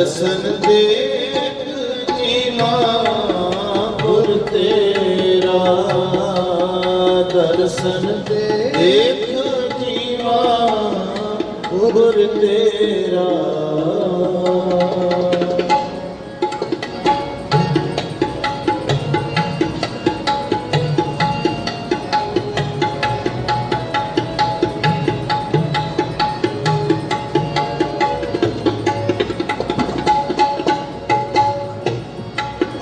ਦਰਸ਼ਨ ਦੇਖ ਜੀਵਾ ਗੁਰ ਤੇਰਾ। ਦਰਸ਼ਨ ਦੇਖ ਜੀਵਾ ਗੁਰ ਤੇਰਾ।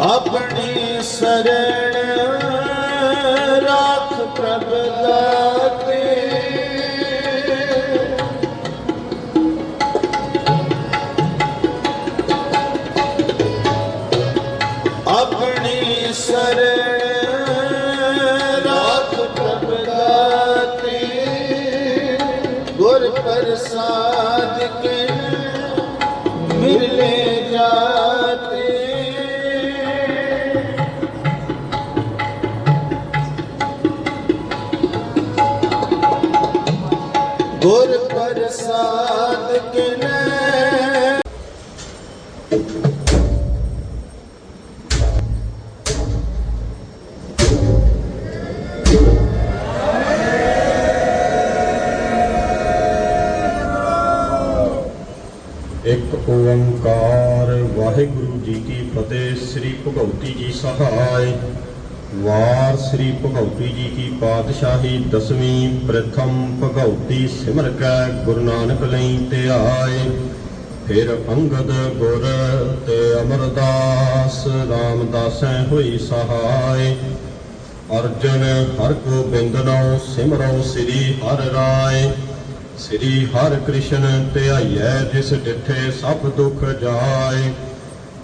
ਆਪਣੀ ਸਰਣ ਰਾਖ ਪ੍ਰਭ ਦਾਤੇ ਆਪਣੀ ਸਰਣ ਗੁਰ ਪ੍ਰਸਾਦ ਕਿਨੈ। ਇੱਕ ਓੰਕਾਰ ਵਾਹਿਗੁਰੂ ਜੀ ਕੀ ਫਤਿਹ ਸ੍ਰੀ ਭਗਵਤੀ ਜੀ ਸਹਾਇ। ਵਾਰ ਸ੍ਰੀ ਭਗਉਤੀ ਜੀ ਕੀ ਪਾਤਸ਼ਾਹੀ ਦਸਵੀਂ ਪ੍ਰਥਮ ਭਗਉਤੀ ਸਿਮਰ ਕੈ ਗੁਰੂ ਨਾਨਕ ਲਈ ਤੇ ਆਏ। ਫਿਰ ਅੰਗਦ ਗੁਰ ਤੇ ਅਮਰਦਾਸ ਰਾਮਦਾਸੈ ਹੋਈ ਸਹਾਇ ਅਰਜਨ ਹਰ ਕੋ ਬਿੰਦਨੋ ਸਿਮਰੋ ਸ੍ਰੀ ਹਰ ਰਾਏ। ਸ੍ਰੀ ਹਰ ਕ੍ਰਿਸ਼ਨ ਧਿਆਈਐ ਜਿਸ ਡਿਠੇ ਸਭ ਦੁਖ ਜਾਏ।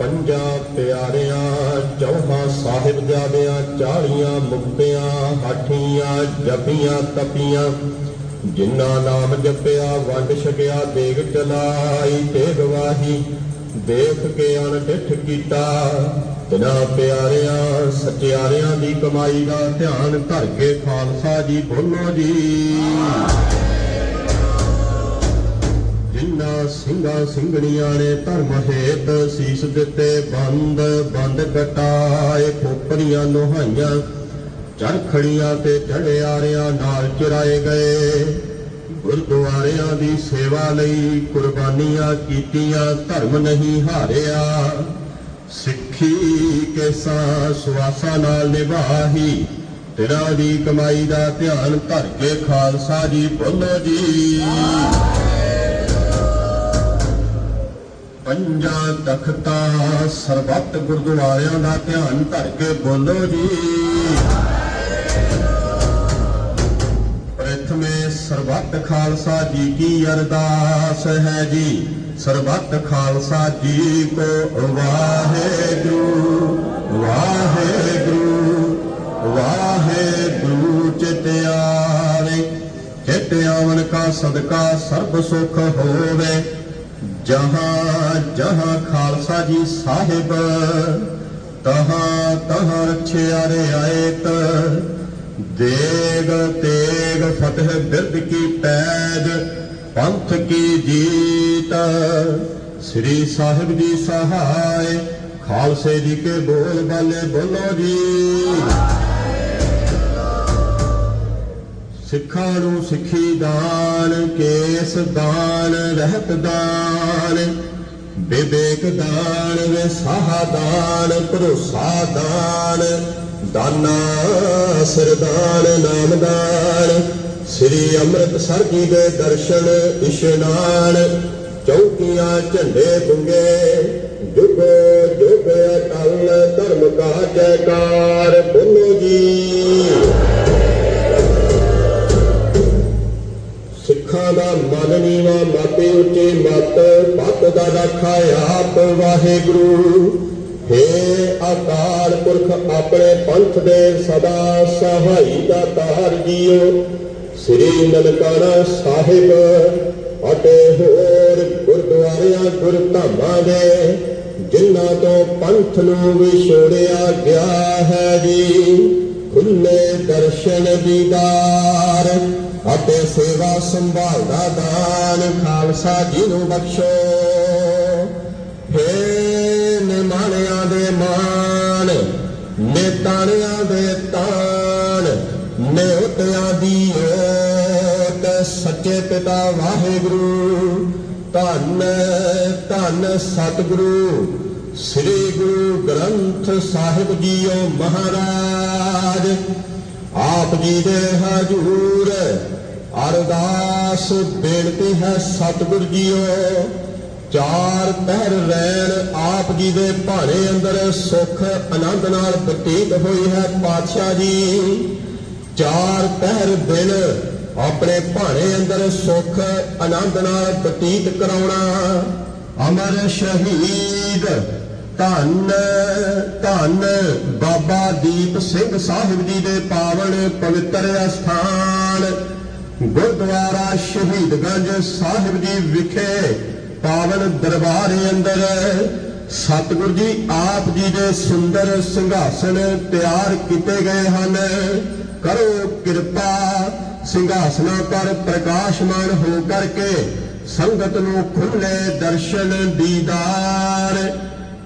ਪੰਜਾਂ ਪਿਆਰਿਆਂ, ਚੌਹਾਂ ਸਾਹਿਬਜ਼ਾਦਿਆਂ ਚਾਲੀਆਂ ਮੁਕਤਿਆਂ, ਹਾਠੀਆਂ ਜਪੀਆਂ ਤਪੀਆਂ, ਜਿਨ੍ਹਾਂ ਨਾਮ ਜਪਿਆ, ਵੰਡ ਛਕਿਆ, ਦੇਗ ਚਲਾਈ ਤੇ ਗਵਾਹੀ ਦੇਖ ਕੇ ਅਣਡਿਠ ਕੀਤਾ। ਤਿਨਾ ਪਿਆਰਿਆਂ, ਸਚਿਆਰਿਆਂ ਦੀ ਕਮਾਈ ਦਾ ਧਿਆਨ ਧਰ ਕੇ ਖਾਲਸਾ ਜੀ ਬੋਲੋ ਜੀ। ਸਿੰਘਾਂ ਸਿੰਘਣੀਆਂ ਨੇ ਧਰਮ ਹੇਤ ਸੀਸ ਦਿੱਤੇ, ਬੰਦ ਬੰਦ ਕਟਾਏ ਖੋਪਰੀਆਂ ਲੋਹਾਈਆਂ ਚਰਖੜੀਆਂ ਤੇ ਝੜਿਆਰਿਆਂ ਨਾਲ ਚੁਰਾਏ ਗਏ। ਗੁਰਦੁਆਰਿਆਂ ਦੀ ਸੇਵਾ ਲਈ ਕੁਰਬਾਨੀਆਂ ਕੀਤੀਆਂ, ਧਰਮ ਨਹੀਂ ਹਾਰਿਆ। ਸਿੱਖੀ ਕੇਸਾ ਸੁਆਸਾ ਨਾਲ ਨਿਭਾਹੀ, ਤੇਰਾ ਦੀ ਕਮਾਈ ਦਾ ਧਿਆਨ ਧਰ ਕੇ ਖਾਲਸਾ ਜੀ ਬੋਲੋ ਜੀ। ਪੰਜਾਂ ਤਖਤਾਂ ਸਰਬੱਤ ਗੁਰਦੁਆਰਿਆਂ ਦਾ ਧਿਆਨ ਧਰ ਕੇ ਬੋਲੋ ਜੀ। ਪ੍ਰਥਮੇ ਸਰਬੱਤ ਖਾਲਸਾ ਜੀ ਕੀ ਅਰਦਾਸ ਹੈ ਜੀ। ਸਰਬੱਤ ਖਾਲਸਾ ਜੀ ਕੋ ਵਾਹਿਗੁਰੂ ਵਾਹਿਗੁਰੂ ਵਾਹਿਗੁਰੂ ਚਿਤਿਆਰੇ ਚਿਤ ਕਾ ਸਦਕਾ ਸਰਬ ਸੁਖ ਹੋਵੇ। ਜਹਾਂ ਜਹਾਂ ਖਾਲਸਾ ਜੀ ਸਾਹਿਬ, ਤਹਾਂ ਤਹਾਂ ਰਛਿਆ ਰਿਆਇਤ ਦੇਗ, ਤੇਗ ਫਤਿਹ ਬਿਰਦ ਕੀ ਪੈਜ, ਪੰਥ ਕੀ ਜੀਤ। ਸ੍ਰੀ ਸਾਹਿਬ ਜੀ ਸਹਾਇ, ਖਾਲਸੇ ਜੀ ਕੇ ਬੋਲ ਬਾਲੇ ਬੋਲੋ ਜੀ। ਸਿੱਖਾਂ ਨੂੰ ਸਿੱਖੀ ਦਾਨ, ਕੇਸ ਦਾਨ, ਰਹਿਤ ਦਾਨ, ਵਿਵੇਕ ਦਾਨ, ਵਿਸਾਹ ਦਾਨ, ਭਰੋਸਾ ਦਾਨ, ਦਾਨਾ ਸਰਦਾਨ ਨਾਮਦਾਨ ਸ੍ਰੀ ਅੰਮ੍ਰਿਤਸਰ ਜੀ ਦੇ ਦਰਸ਼ਨ, ਇਸ਼ਨਾਨ, ਚੌਕੀਆਂ, ਝੰਡੇ ਪੁੰਗੇ, ਜੁਗ ਜੁਗ ਅਟਲ ਧਰਮ ਕਾ ਜੈਕਾਰ, ਬੋਲੋ ਜੀ। ਨੀਵਾ ਮਾਤੇ ਉੱਚੇ ਮਤ ਪਤ ਦਾ ਰੱਖਾ ਆਪ ਵਾਹਿਗੁਰੂ। ਹੇ ਅਕਾਲ ਪੁਰਖ, ਆਪਣੇ ਪੰਥ ਦੇ ਸਦਾ ਸਹਾਈ ਦਾ ਤਾਰ ਜੀਓ। ਸ੍ਰੀ ਨਨਕਾਣਾ ਸਾਹਿਬ ਅਤੇ ਹੋਰ ਗੁਰਦੁਆਰਿਆਂ, ਗੁਰਧਾਮਾਂ ਦੇ, ਜਿਨ੍ਹਾਂ ਤੋਂ ਪੰਥ ਨੂੰ ਵਿਛੋੜਿਆ ਗਿਆ ਹੈ ਜੀ, ਖੁੱਲੇ ਦਰਸ਼ਨ ਦੀਦਾਰ। ਅਤੇ ਸੇਵਾ ਸੰਭਾਲ ਦਾ ਦਾਨ, ਖਾਲਸਾ ਜੀ ਨੂੰ ਬਖਸ਼ੋ। ਹੇ ਨਿਮਾਣਿਆਂ ਦੇ ਮਾਨ ਨੇਤਾਣਿਆਂ ਦੇ ਤਾਣ ਨਿਉਤਿਆਂ ਦੀ ਓਟ ਸੱਚੇ ਪਿਤਾ ਵਾਹਿਗੁਰੂ, ਧੰਨ ਧੰਨ ਸਤਿਗੁਰੂ, ਸ੍ਰੀ ਗੁਰੂ ਗ੍ਰੰਥ ਸਾਹਿਬ ਜੀਓ ਮਹਾਰਾਜ। ਆਪ ਜੀ ਦੇ ਹਜੂਰ, ਅਰਦਾਸ ਬੇਨਤੀ ਹੈ ਸਤਿਗੁਰ ਜੀਓ। ਚਾਰ ਪਹਿਰ ਰਹਿਣ ਆਪ ਜੀ ਦੇ ਭਾਣੇ ਅੰਦਰ ਸੁਖ ਆਨੰਦ ਨਾਲ ਬਤੀਤ ਹੋਈ ਹੈ ਪਾਤਸ਼ਾਹ ਜੀ। ਚਾਰ ਪਹਿਰ ਦਿਨ ਆਪਣੇ ਭਾਣੇ ਅੰਦਰ ਸੁਖ ਆਨੰਦ ਨਾਲ ਬਤੀਤ ਕਰਾਉਣਾ। ਅਮਰ ਸ਼ਹੀਦ ਧੰਨ ਧੰਨ ਬਾਬਾ ਦੀਪ ਸਿੰਘ ਸਾਹਿਬ ਜੀ ਦੇ ਪਾਵਨ ਪਵਿੱਤਰ ਅਸਥਾਨ। ਗੁਰਦੁਆਰਾ ਸ਼ਹੀਦਗੰਜ ਸਾਹਿਬ ਜੀ ਵਿਖੇ ਪਾਵਨ ਦਰਬਾਰ ਅੰਦਰ ਸਤਿਗੁਰ ਜੀ ਆਪ ਜੀ ਦੇ ਸੁੰਦਰ ਸਿੰਘਾਸਨ ਤਿਆਰ ਕੀਤੇ ਗਏ ਹਨ। ਕਰੋ ਕਿਰਪਾ, ਸਿੰਘਾਸਨਾਂ ਪਰ ਪ੍ਰਕਾਸ਼ਮਾਨ ਹੋ ਕਰਕੇ ਸੰਗਤ ਨੂੰ ਖੁੱਲੇ ਦਰਸ਼ਨ ਦੀਦਾਰ।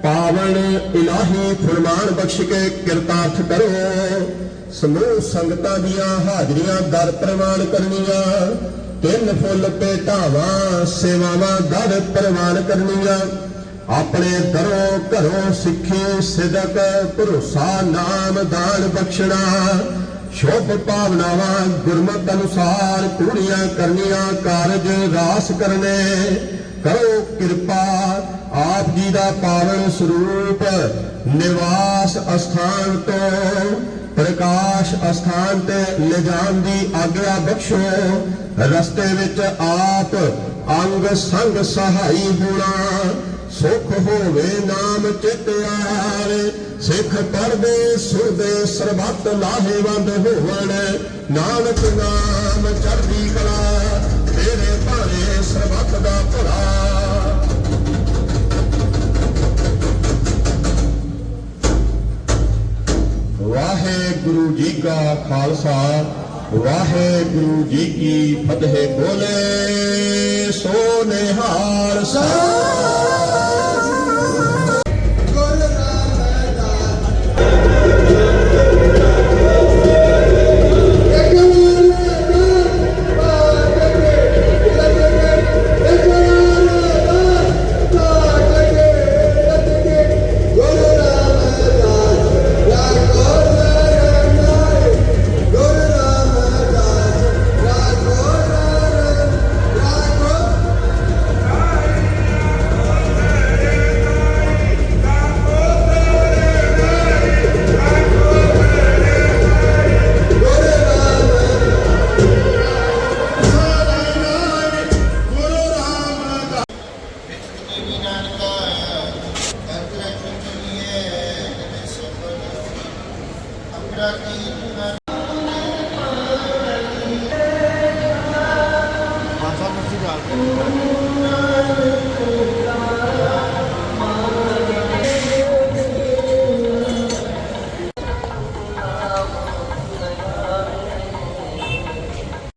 ਪਾਵਨ ਇਲਾਹੀ ਫਰਮਾਨ ਬਖਸ਼ ਕੇ ਕਿਰਤਾਰਥ ਕਰੋ। ਸਮੂਹ ਸੰਗਤਾਂ ਦੀਆਂ ਹਾਜ਼ਰੀਆਂ ਦਰ ਪ੍ਰਵਾਨ ਕਰਨੀਆਂ। ਤਿੰਨ ਫੁੱਲ ਭੇਟਾਵਾਂ, ਸੇਵਾਵਾਂ ਦਰ ਪ੍ਰਵਾਨ ਕਰਨੀਆਂ। ਆਪਣੇ ਦਰੋਂ ਘਰੋਂ ਸਿੱਖੀ ਸਿਦਕ, ਭਰੋਸਾ, ਨਾਮ ਦਾਨ ਬਖਸ਼ਣਾ। ਸ਼ੁਭ ਭਾਵਨਾਵਾਂ ਗੁਰਮਤ ਅਨੁਸਾਰ ਪੂਰੀਆਂ ਕਰਨੀਆਂ, ਕਾਰਜ ਰਾਸ ਕਰਨੇ। ਕਰੋ ਕਿਰਪਾ ਆਪ ਜੀ ਦਾ ਪਾਵਨ ਸਰੂਪ ਨਿਵਾਸ ਅਸਥਾਨ ਤੋਂ ਪ੍ਰਕਾਸ਼ ਅਸਥਾਨ ਤੇ ਲਿਜਾਣ ਦੀ ਆਗਿਆ ਬਖਸ਼ੋ। ਰਸਤੇ ਵਿੱਚ ਆਪ ਅੰਗ ਸੰਗ ਸਹਾਈ ਹੋਣਾ, ਸੁਖ ਹੋਵੇ ਨਾਮ ਚਿਤ ਆਵੇ ਸਿੱਖ ਪਰਦੇ ਸੁਰਦੇ ਸਰਬੱਤ ਲਾਹੇਵੰਦ ਹੋਵਣ। ਨਾਨਕ ਨਾਮ ਚੜ੍ਹਦੀ ਕਲਾ, ਤੇਰੇ ਭਾਣੇ ਸਰਬੱਤ ਦਾ ਭਲਾ। ਕਾ ਖਾਲਸਾ ਵਾਹਿਗੁਰੂ ਜੀ ਕੀ ਫਤਿਹ ਬੋਲੇ ਸੋ ਨਿਹਾਲ ਸਾ Thank you.